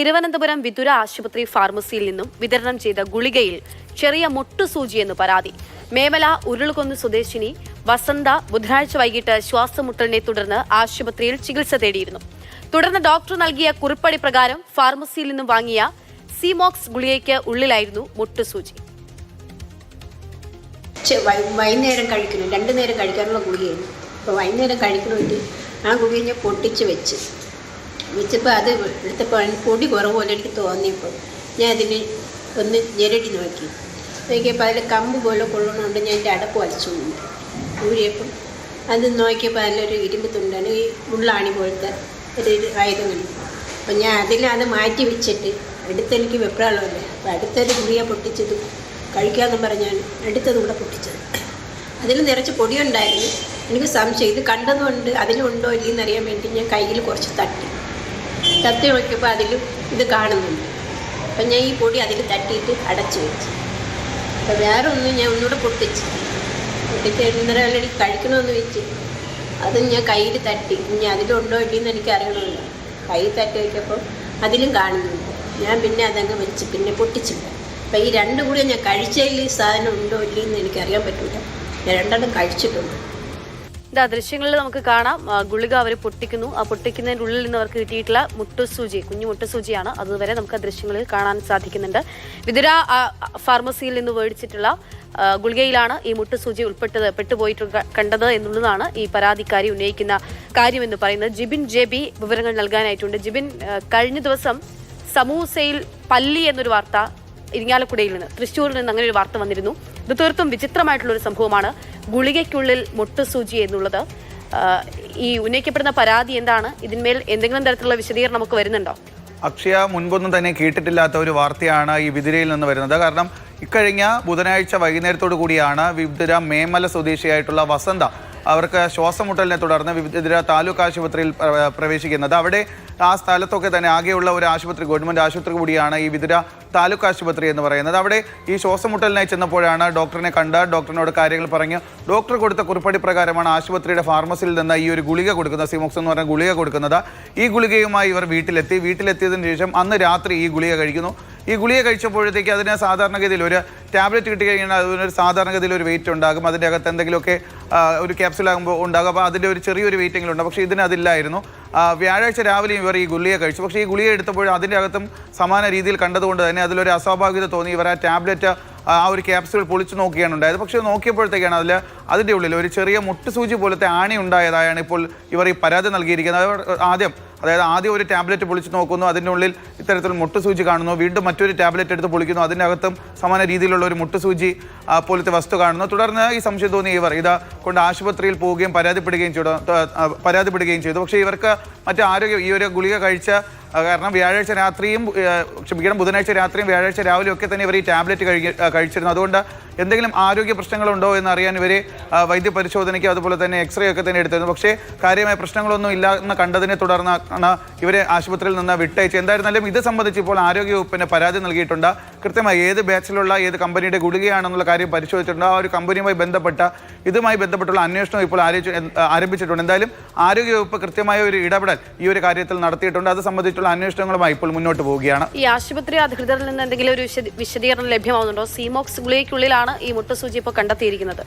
തിരുവനന്തപുരം വിതുര ആശുപത്രി ഫാർമസിയിൽ നിന്നും വിതരണം ചെയ്ത ഗുളികയിൽ ചെറിയ മുട്ടുസൂചിയെന്ന് പരാതി. മേമല ഉരുൾകൊന്ന് സ്വദേശിനി വസന്ത ബുധനാഴ്ച വൈകിട്ട് ശ്വാസമുട്ടലിനെ തുടർന്ന് ആശുപത്രിയിൽ ചികിത്സ തേടിയിരുന്നു. തുടർന്ന് ഡോക്ടർ നൽകിയ കുറിപ്പടി പ്രകാരം ഫാർമസിയിൽ നിന്നും വാങ്ങിയ സിമോക്സ് ഗുളികയ്ക്ക് ഉള്ളിലായിരുന്നു മുട്ടുസൂചി. വൈകുന്നേരം കഴിക്കണം രണ്ടു നേരം കഴിക്കാനുള്ള ഗുളികയാണ് അപ്പോൾ വൈകുന്നേരം കഴിക്കണമെങ്കിൽ ആ ഗുളിക പൊട്ടിച്ച് വെച്ച്. വെച്ചപ്പോൾ അത് എടുത്തപ്പോൾ പൊടി കുറവ് പോലെ എനിക്ക് തോന്നിയപ്പോൾ ഞാൻ അതിന് ഒന്ന് ഞെരടി നോക്കി. നോക്കിയപ്പോൾ അതിൽ കമ്പ് പോലെ കൊള്ളണമുണ്ട് ഞാൻ എന്റെ അടപ്പ് വലിച്ചു ഊരിയപ്പം അത് നോക്കിയപ്പോൾ അതിലൊരു ഇരുമ്പ് തുണ്ടാണ്. ഈ ഉള്ളാണി പോലത്തെ ഒരു ആയുധങ്ങൾ അപ്പം ഞാൻ അതിൽ അത് മാറ്റി വെച്ചിട്ട് അടുത്തെനിക്ക് വെപ്രാളമല്ലേ. അപ്പോൾ അടുത്തൊരു ഗുളിക പൊട്ടിച്ചത് കഴിക്കാമെന്ന് പറഞ്ഞാണ് അടുത്തത് കൂടെ പൊട്ടിച്ചത്. അതിൽ നിറച്ച് പൊടിയുണ്ടായിരുന്നു. എനിക്ക് സംശയം ഇത് കണ്ടതുകൊണ്ട് അതിലുണ്ടോ ഇല്ലെന്നറിയാൻ വേണ്ടി ഞാൻ കയ്യിൽ കുറച്ച് തട്ടി. തട്ടി നോക്കിയപ്പോൾ അതിൽ ഇത് കാണുന്നുണ്ട്. അപ്പം ഞാൻ ഈ പൊടി അതിൽ തട്ടിയിട്ട് അടച്ചു വെച്ചു. അപ്പം വേറെ ഒന്നും ഞാൻ ഒന്നുകൂടെ പൊട്ടിച്ച് പൊട്ടിച്ച് ഇന്നലെ അല്ലെങ്കിൽ കഴിക്കണമെന്ന് വെച്ച്. അതും ഞാൻ കയ്യിൽ തട്ടി. ഇനി അതിലുണ്ടോ ഇല്ലെന്ന് എനിക്ക് അറിയണമല്ലോ. കൈ തട്ടി വയ്ക്കപ്പോൾ അതിലും കാണുന്നുണ്ട്. ഞാൻ പിന്നെ അതങ്ങ് വെച്ച് പിന്നെ പൊട്ടിച്ചില്ല. അപ്പം ഈ രണ്ടും കൂടി ഞാൻ കഴിച്ചതിൽ സാധനം ഉണ്ടോ ഇല്ലെന്ന് എനിക്കറിയാൻ പറ്റില്ല ഞാൻ രണ്ടെണ്ണം കഴിച്ചിട്ടുണ്ട്. ഇതാ ദൃശ്യങ്ങളിൽ നമുക്ക് കാണാം. ഗുളിക അവർ പൊട്ടിക്കുന്നു. ആ പൊട്ടിക്കുന്നതിന്റെ ഉള്ളിൽ നിന്ന് അവർക്ക് കിട്ടിയിട്ടുള്ള മുട്ടുസൂചി കുഞ്ഞു മുട്ടുസൂചിയാണ്. അതുവരെ നമുക്ക് ആ ദൃശ്യങ്ങളിൽ കാണാൻ സാധിക്കുന്നുണ്ട്. വിതുര ഫാർമസിയിൽ നിന്ന് മേടിച്ചിട്ടുള്ള ഗുളികയിലാണ് ഈ മുട്ടുസൂചി ഉൾപ്പെട്ടത് പെട്ടുപോയിട്ട് കണ്ടത് എന്നുള്ളതാണ് ഈ പരാതിക്കാരി ഉന്നയിക്കുന്ന കാര്യമെന്ന് പറയുന്നത്. ജിബിൻ ജെ ബി വിവരങ്ങൾ നൽകാനായിട്ടുണ്ട്. ജിബിൻ കഴിഞ്ഞ ദിവസം സമൂസയിൽ പല്ലി എന്നൊരു വാർത്ത ഇരിങ്ങാലക്കുടയിൽ നിന്ന് തൃശ്ശൂരിൽ നിന്ന് അങ്ങനെ ഒരു വാർത്ത വന്നിരുന്നു. ഇത് തീർത്തും വിചിത്രമായിട്ടുള്ള ഒരു സംഭവമാണ്. ഗുളികയ്ക്കുള്ളിൽ മുട്ടുസൂചി എന്നുള്ളത്. ഈ ഉന്നയിക്കപ്പെടുന്ന പരാതി എന്താണ്? ഇതിന്മേൽ എന്തെങ്കിലും തരത്തിലുള്ള വിശദീകരണം നമുക്ക് വരുന്നുണ്ടോ? അക്ഷയ മുൻപൊന്നും തന്നെ കേട്ടിട്ടില്ലാത്ത ഒരു വാർത്തയാണ് ഈ വിതിരയിൽ നിന്ന് വരുന്നത്. കാരണം ഇക്കഴിഞ്ഞ ബുധനാഴ്ച വൈകുന്നേരത്തോടു കൂടിയാണ് വിതുര മേമല സ്വദേശിയായിട്ടുള്ള വസന്ത അവർക്ക് ശ്വാസമുട്ടലിനെ തുടർന്ന് വിവിധ താലൂക്ക് ആശുപത്രിയിൽ പ്രവേശിക്കുന്നത്. അവിടെ ആ സ്ഥലത്തൊക്കെ തന്നെ ആകെയുള്ള ഒരു ആശുപത്രി ഗവൺമെന്റ് ആശുപത്രി കൂടിയാണ് ഈ വിതുര താലൂക്ക് ആശുപത്രി എന്ന് പറയുന്നത്. അവിടെ ഈ ശ്വാസമുട്ടലിനായി ചെന്നപ്പോഴാണ് ഡോക്ടറിനെ കണ്ട ഡോക്ടറിനോട് കാര്യങ്ങൾ പറഞ്ഞ് ഡോക്ടർ കൊടുത്ത കുറിപ്പടി പ്രകാരമാണ് ആശുപത്രിയുടെ ഫാർമസിയിൽ നിന്ന് ഈ ഒരു ഗുളിക കൊടുക്കുന്നത് സിമോക്സ് എന്ന് പറഞ്ഞ ഗുളിക കൊടുക്കുന്നത്. ഈ ഗുളികയുമായി ഇവർ വീട്ടിലെത്തി. വീട്ടിലെത്തിയതിന് ശേഷം അന്ന് രാത്രി ഈ ഗുളിക കഴിക്കുന്നു. ഈ ഗുളിക കഴിച്ചപ്പോഴത്തേക്ക് അതിന് സാധാരണഗതിയിൽ ഒരു ടാബ്ലറ്റ് കിട്ടി കഴിഞ്ഞാൽ അതിനൊരു സാധാരണഗതിയിൽ ഒരു വെയിറ്റ് ഉണ്ടാകും. അതിന്റെ അകത്ത് എന്തെങ്കിലുമൊക്കെ ഒരു ക്യാപ്സുലാകുമ്പോൾ ഉണ്ടാകും. അപ്പോൾ അതിന്റെ ഒരു ചെറിയൊരു വെയിറ്റെങ്കിലും ഉണ്ട് പക്ഷേ ഇതിന് അതില്ലായിരുന്നു. വ്യാഴാഴ്ച രാവിലെയും ഇവർ ഈ ഗുളിക കഴിച്ചു. പക്ഷേ ഈ ഗുളിക എടുത്തപ്പോൾ അതിന്റെ അകത്തും സമാന രീതിയിൽ കണ്ടതുകൊണ്ട് തന്നെ അതിലൊരു അസ്വാഭാവികത തോന്നി. ഇവർ ആ ടാബ്ലറ്റ് ആ ഒരു ക്യാപ്സുകൾ പൊളിച്ചു നോക്കിയാണ് ഉണ്ടായത്. പക്ഷേ നോക്കിയപ്പോഴത്തേക്കാണ് അതിൽ അതിന്റെ ഉള്ളിൽ ഒരു ചെറിയ മുട്ടുസൂചി പോലത്തെ ആണി ഉണ്ടായതായാണ് ഇപ്പോൾ ഇവർ ഈ പരാതി നൽകിയിരിക്കുന്നത്. ആദ്യം അതായത് ആദ്യം ഒരു ടാബ്ലറ്റ് പൊളിച്ച് നോക്കുന്നു അതിന്റെ ഉള്ളിൽ ഇത്തരത്തിൽ മുട്ടുസൂചി കാണുന്നു വീണ്ടും മറ്റൊരു ടാബ്ലറ്റ് എടുത്ത് പൊളിക്കുന്നു അതിനകത്തും സമാന രീതിയിലുള്ള ഒരു മുട്ടുസൂചി സൂചി പോലത്തെ വസ്തു കാണുന്നു. തുടർന്ന് ഈ സംശയം തോന്നിയ ഇവർ ഇത് കൊണ്ട് ആശുപത്രിയിൽ പോവുകയും പരാതിപ്പെടുകയും ചെയ്തു പരാതിപ്പെടുകയും ചെയ്തു. പക്ഷേ ഇവർക്ക് മറ്റു ആരോഗ്യം ഈ ഒരു ഗുളിക കഴിച്ച കാരണം വ്യാഴാഴ്ച രാത്രിയും ക്ഷമിക്കണം ബുധനാഴ്ച രാത്രിയും വ്യാഴാഴ്ച രാവിലെയും ഒക്കെ തന്നെ ഇവർ ഈ ടാബ്ലറ്റ് കഴി കഴിച്ചിരുന്നു. അതുകൊണ്ട് എന്തെങ്കിലും ആരോഗ്യ പ്രശ്നങ്ങളുണ്ടോ എന്ന് അറിയാൻ ഇവർ വൈദ്യപരിശോധനയ്ക്ക് വൈദ്യ പരിശോധനയ്ക്ക് അതുപോലെ തന്നെ എക്സ്റേ ഒക്കെ തന്നെ എടുത്തിരുന്നു. പക്ഷേ കാര്യമായ പ്രശ്നങ്ങളൊന്നും ഇല്ല എന്ന് കണ്ടതിനെ തുടർന്നാണ് ഇവരെ ആശുപത്രിയിൽ നിന്ന് വിട്ടയച്ച് എന്തായിരുന്നാലും ഇത് സംബന്ധിച്ച് ഇപ്പോൾ ആരോഗ്യവകുപ്പിന് പരാതി നൽകിയിട്ടുണ്ട്. കൃത്യമായി ഏത് ബാച്ചിലുള്ള ഏത് കമ്പനിയുടെ ഗുളികയാണെന്നുള്ള കാര്യം പരിശോധിച്ചിട്ടുണ്ട്. ആ ഒരു കമ്പനിയുമായി ബന്ധപ്പെട്ട ഇതുമായി ബന്ധപ്പെട്ടുള്ള അന്വേഷണം ഇപ്പോൾ ആരംഭിച്ചിട്ടുണ്ട്. എന്തായാലും ആരോഗ്യവകുപ്പ് കൃത്യമായ ഒരു ഇടപെടൽ ഈ ഒരു കാര്യത്തിൽ നടത്തിയിട്ടുണ്ട്. അത് സംബന്ധിച്ചുള്ള അന്വേഷണങ്ങളുമായി ഇപ്പോൾ മുന്നോട്ട് പോവുകയാണ്. ഈ ആശുപത്രി അധികൃതരിൽ നിന്ന് എന്തെങ്കിലും ഒരു വിശദീകരണം ലഭ്യമാവുന്നുണ്ടോ? സീമോക്സ് ഗുളികയ്ക്കുള്ളിലാണ് ഈ മുട്ടസൂചി ഇപ്പോൾ കണ്ടെത്തിയിരിക്കുന്നത്.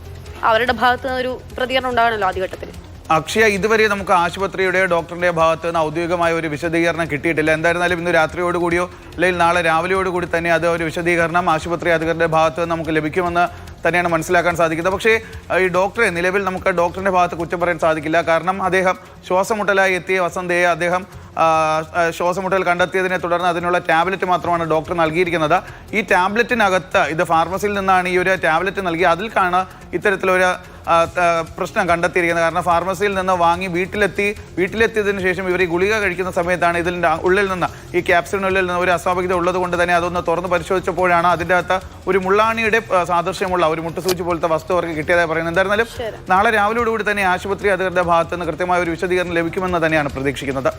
അവരുടെ ഭാഗത്ത് ഒരു പ്രതികരണം ഉണ്ടാകണമല്ലോ ആദ്യഘട്ടത്തിൽ. അക്ഷയ ഇതുവരെ നമുക്ക് ആശുപത്രിയുടെ ഡോക്ടറുടെ ഭാഗത്ത് നിന്ന് ഔദ്യോഗികമായ ഒരു വിശദീകരണം കിട്ടിയിട്ടില്ല. എന്തായിരുന്നാലും ഇന്ന് രാത്രിയോടുകൂടിയോ അല്ലെങ്കിൽ നാളെ രാവിലെയോടുകൂടി തന്നെ അത് ഒരു വിശദീകരണം ആശുപത്രി അധികൃതരുടെ ഭാഗത്ത് നിന്ന് നമുക്ക് ലഭിക്കുമെന്ന് തന്നെയാണ് മനസ്സിലാക്കാൻ സാധിക്കുന്നത്. പക്ഷേ ഈ ഡോക്ടറെ നിലവിൽ നമുക്ക് ഡോക്ടറിന്റെ ഭാഗത്ത് കുറ്റം പറയാൻ സാധിക്കില്ല. കാരണം അദ്ദേഹം ശ്വാസമുട്ടലായി എത്തിയ വസന്തയെ അദ്ദേഹം ശ്വാസമുട്ടൽ കണ്ടെത്തിയതിനെ തുടർന്ന് അതിനുള്ള ടാബ്ലറ്റ് മാത്രമാണ് ഡോക്ടർ നൽകിയിരിക്കുന്നത്. ഈ ടാബ്ലറ്റിനകത്ത് ഇത് ഫാർമസിയിൽ നിന്നാണ് ഈ ഒരു ടാബ്ലറ്റ് നൽകി അതിൽ കാണ ഇത്തരത്തിലൊരു പ്രശ്നം കണ്ടെത്തിയിരിക്കുന്നത്. കാരണം ഫാർമസിയിൽ നിന്ന് വാങ്ങി വീട്ടിലെത്തി വീട്ടിലെത്തിയതിനു ശേഷം ഇവർ ഈ ഗുളിക കഴിക്കുന്ന സമയത്താണ് ഇതിന്റെ ഉള്ളിൽ നിന്ന് ഈ ക്യാപ്സിനുള്ളിൽ നിന്ന് ഒരു അസ്വാഭാവികത ഉള്ളത് കൊണ്ട് തന്നെ അതൊന്ന് തുറന്ന് പരിശോധിച്ചപ്പോഴാണ് അതിന്റെ അകത്ത് ഒരു മുള്ളാണിയുടെ സാദൃശ്യമുള്ള ഒരു മുട്ടുസൂചി പോലത്തെ വസ്തു അവർക്ക് കിട്ടിയതായി പറയുന്നത്. എന്തായിരുന്നാലും നാളെ രാവിലെയോടുകൂടി തന്നെ ആശുപത്രി അധികൃതരുടെ ഭാഗത്ത് നിന്ന് കൃത്യമായ ഒരു വിശദീകരണം ലഭിക്കുമെന്ന് തന്നെയാണ് പ്രതീക്ഷിക്കുന്നത്.